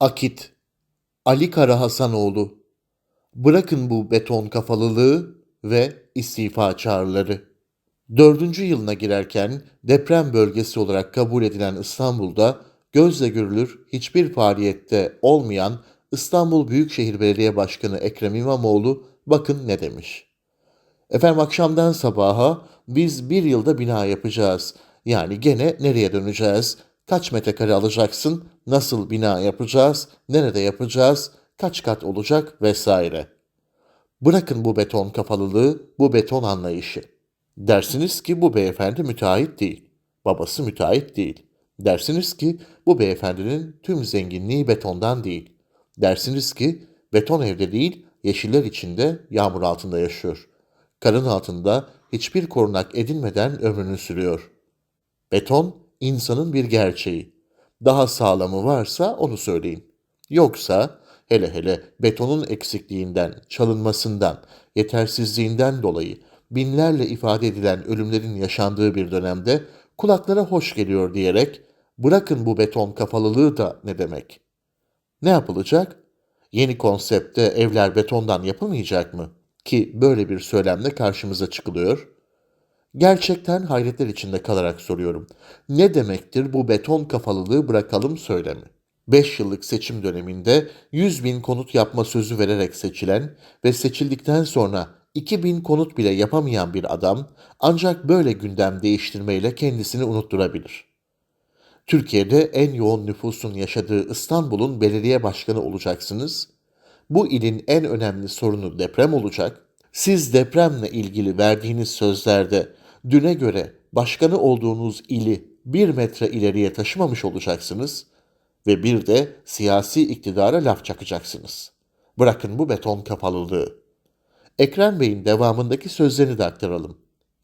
Akit Ali Kara Hasanoğlu Bırakın bu beton kafalılığı ve istifa çağrıları. Dördüncü yılına girerken deprem bölgesi olarak kabul edilen İstanbul'da gözle görülür hiçbir faaliyette olmayan İstanbul Büyükşehir Belediye Başkanı Ekrem İmamoğlu bakın ne demiş. Efendim akşamdan sabaha biz bir yılda bina yapacağız. Yani gene nereye döneceğiz? Kaç metrekare alacaksın? Nasıl bina yapacağız? Nerede yapacağız? Kaç kat olacak? Vesaire. Bırakın bu beton kafalılığı, bu beton anlayışı. Dersiniz ki bu beyefendi müteahhit değil. Babası müteahhit değil. Dersiniz ki bu beyefendinin tüm zenginliği betondan değil. Dersiniz ki beton evde değil, yeşiller içinde yağmur altında yaşıyor. Karın altında hiçbir korunak edinmeden ömrünü sürüyor. Beton insanın bir gerçeği. Daha sağlamı varsa onu söyleyin. Yoksa hele hele betonun eksikliğinden, çalınmasından, yetersizliğinden dolayı binlerle ifade edilen ölümlerin yaşandığı bir dönemde kulaklara hoş geliyor diyerek bırakın bu beton kafalılığı da ne demek? Ne yapılacak? Yeni konsepte evler betondan yapılmayacak mı? Ki böyle bir söylemle karşımıza çıkılıyor. Gerçekten hayretler içinde kalarak soruyorum. Ne demektir bu beton kafalılığı bırakalım söylemi? 5 yıllık seçim döneminde 100 bin konut yapma sözü vererek seçilen ve seçildikten sonra 2000 konut bile yapamayan bir adam ancak böyle gündem değiştirmeyle kendisini unutturabilir. Türkiye'de en yoğun nüfusun yaşadığı İstanbul'un belediye başkanı olacaksınız. Bu ilin en önemli sorunu deprem olacak. Siz depremle ilgili verdiğiniz sözlerde düne göre başkanı olduğunuz ili bir metre ileriye taşımamış olacaksınız ve bir de siyasi iktidara laf çakacaksınız. Bırakın bu beton kapalılığı. Ekrem Bey'in devamındaki sözlerini de aktaralım.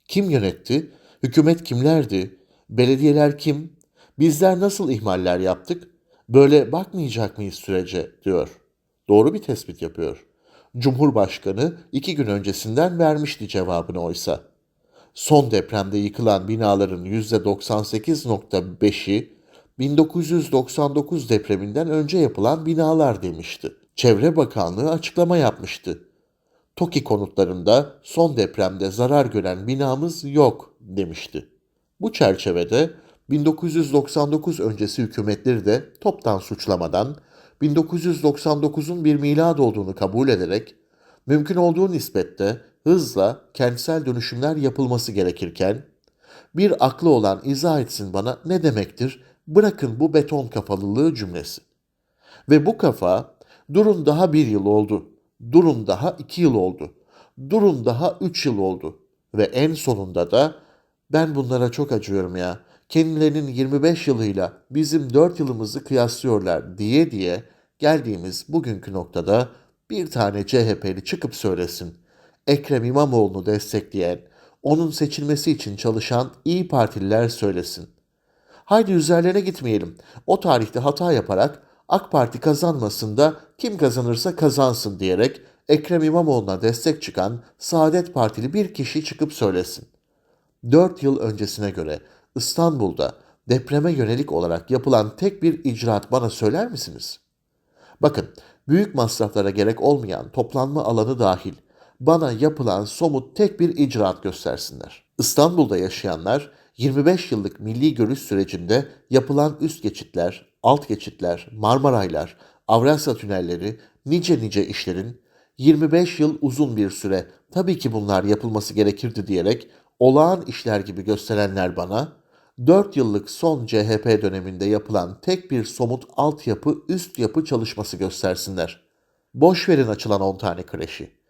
Kim yönetti? Hükümet kimlerdi? Belediyeler kim? Bizler nasıl ihmaller yaptık? Böyle bakmayacak mıyız sürece diyor. Doğru bir tespit yapıyor. Cumhurbaşkanı iki gün öncesinden vermişti cevabını oysa. Son depremde yıkılan binaların %98.5'i 1999 depreminden önce yapılan binalar demişti. Çevre Bakanlığı açıklama yapmıştı. TOKİ konutlarında son depremde zarar gören binamız yok demişti. Bu çerçevede 1999 öncesi hükümetleri de toptan suçlamadan 1999'un bir milad olduğunu kabul ederek mümkün olduğu nispette hızla kentsel dönüşümler yapılması gerekirken bir aklı olan izah etsin bana ne demektir bırakın bu beton kafalılığı cümlesi. Ve bu kafa durun daha bir yıl oldu, durun daha iki yıl oldu, durun daha üç yıl oldu ve en sonunda da ben bunlara çok acıyorum ya. Kendilerinin 25 yılıyla bizim 4 yılımızı kıyaslıyorlar diye diye geldiğimiz bugünkü noktada bir tane CHP'li çıkıp söylesin. Ekrem İmamoğlu'nu destekleyen, onun seçilmesi için çalışan İyi Partililer söylesin. Haydi üzerlerine gitmeyelim. O tarihte hata yaparak AK Parti kazanmasın da kim kazanırsa kazansın diyerek Ekrem İmamoğlu'na destek çıkan Saadet Partili bir kişi çıkıp söylesin. 4 yıl öncesine göre İstanbul'da depreme yönelik olarak yapılan tek bir icraat bana söyler misiniz? Bakın, büyük masraflara gerek olmayan toplanma alanı dahil bana yapılan somut tek bir icraat göstersinler. İstanbul'da yaşayanlar 25 yıllık milli görüş sürecinde yapılan üst geçitler, alt geçitler, Marmaraylar, Avrasya tünelleri, nice nice işlerin 25 yıl uzun bir süre tabii ki bunlar yapılması gerekirdi diyerek olağan işler gibi gösterenler bana 4 yıllık son CHP döneminde yapılan tek bir somut altyapı üst yapı çalışması göstersinler. Boş verin açılan 10 tane kreşi.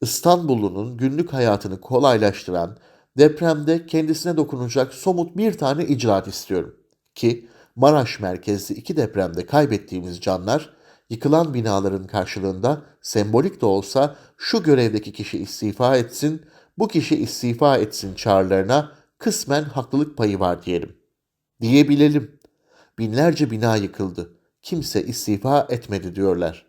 İstanbullunun günlük hayatını kolaylaştıran, depremde kendisine dokunacak somut bir tane icraat istiyorum. Ki Maraş merkezli iki depremde kaybettiğimiz canlar, yıkılan binaların karşılığında sembolik de olsa şu görevdeki kişi istifa etsin, bu kişi istifa etsin çağrılarına kısmen haklılık payı var diyelim. Diyebilelim. Binlerce bina yıkıldı. Kimse istifa etmedi diyorlar.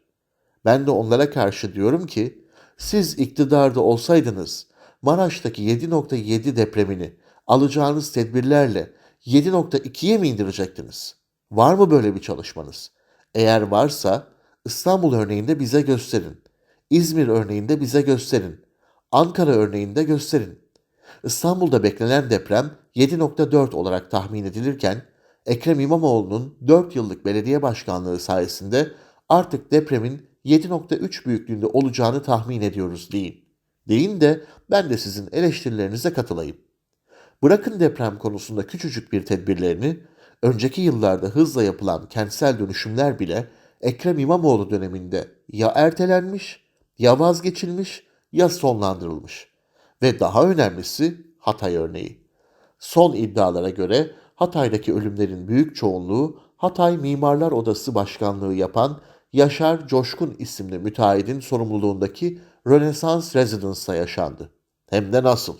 Ben de onlara karşı diyorum ki siz iktidarda olsaydınız Maraş'taki 7.7 depremini alacağınız tedbirlerle 7.2'ye mi indirecektiniz? Var mı böyle bir çalışmanız? Eğer varsa İstanbul örneğinde bize gösterin. İzmir örneğinde bize gösterin. Ankara örneğinde gösterin. İstanbul'da beklenen deprem 7.4 olarak tahmin edilirken Ekrem İmamoğlu'nun 4 yıllık belediye başkanlığı sayesinde artık depremin 7.3 büyüklüğünde olacağını tahmin ediyoruz deyin. Deyin de ben de sizin eleştirilerinize katılayım. Bırakın deprem konusunda küçücük bir tedbirlerini, önceki yıllarda hızla yapılan kentsel dönüşümler bile Ekrem İmamoğlu döneminde ya ertelenmiş, ya vazgeçilmiş, ya sonlandırılmış. Ve daha önemlisi Hatay örneği. Son iddialara göre Hatay'daki ölümlerin büyük çoğunluğu Hatay Mimarlar Odası Başkanlığı yapan Yaşar Coşkun isimli müteahhidin sorumluluğundaki Rönesans Residence'da yaşandı. Hem de nasıl?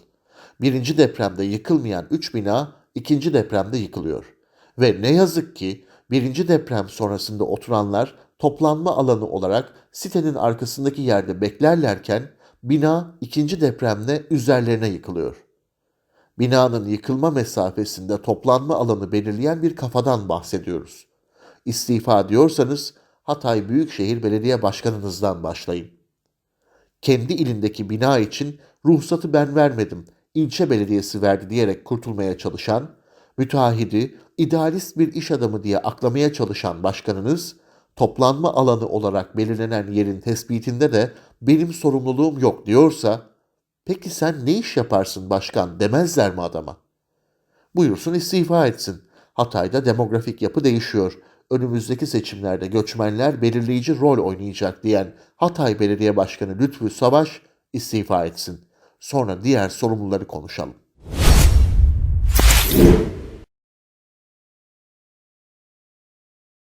Birinci depremde yıkılmayan üç bina ikinci depremde yıkılıyor. Ve ne yazık ki birinci deprem sonrasında oturanlar toplanma alanı olarak sitenin arkasındaki yerde beklerlerken bina ikinci depremde üzerlerine yıkılıyor. Binanın yıkılma mesafesinde toplanma alanı belirleyen bir kafadan bahsediyoruz. İstifa diyorsanız Hatay Büyükşehir Belediye Başkanınızdan başlayın. Kendi ilindeki bina için ruhsatı ben vermedim, ilçe belediyesi verdi diyerek kurtulmaya çalışan, müteahhidi, idealist bir iş adamı diye aklamaya çalışan başkanınız, toplanma alanı olarak belirlenen yerin tespitinde de benim sorumluluğum yok diyorsa, peki sen ne iş yaparsın başkan demezler mi adama? Buyursun istifa etsin. Hatay'da demografik yapı değişiyor. Önümüzdeki seçimlerde göçmenler belirleyici rol oynayacak diyen Hatay Belediye Başkanı Lütfü Savaş istifa etsin. Sonra diğer sorumluları konuşalım.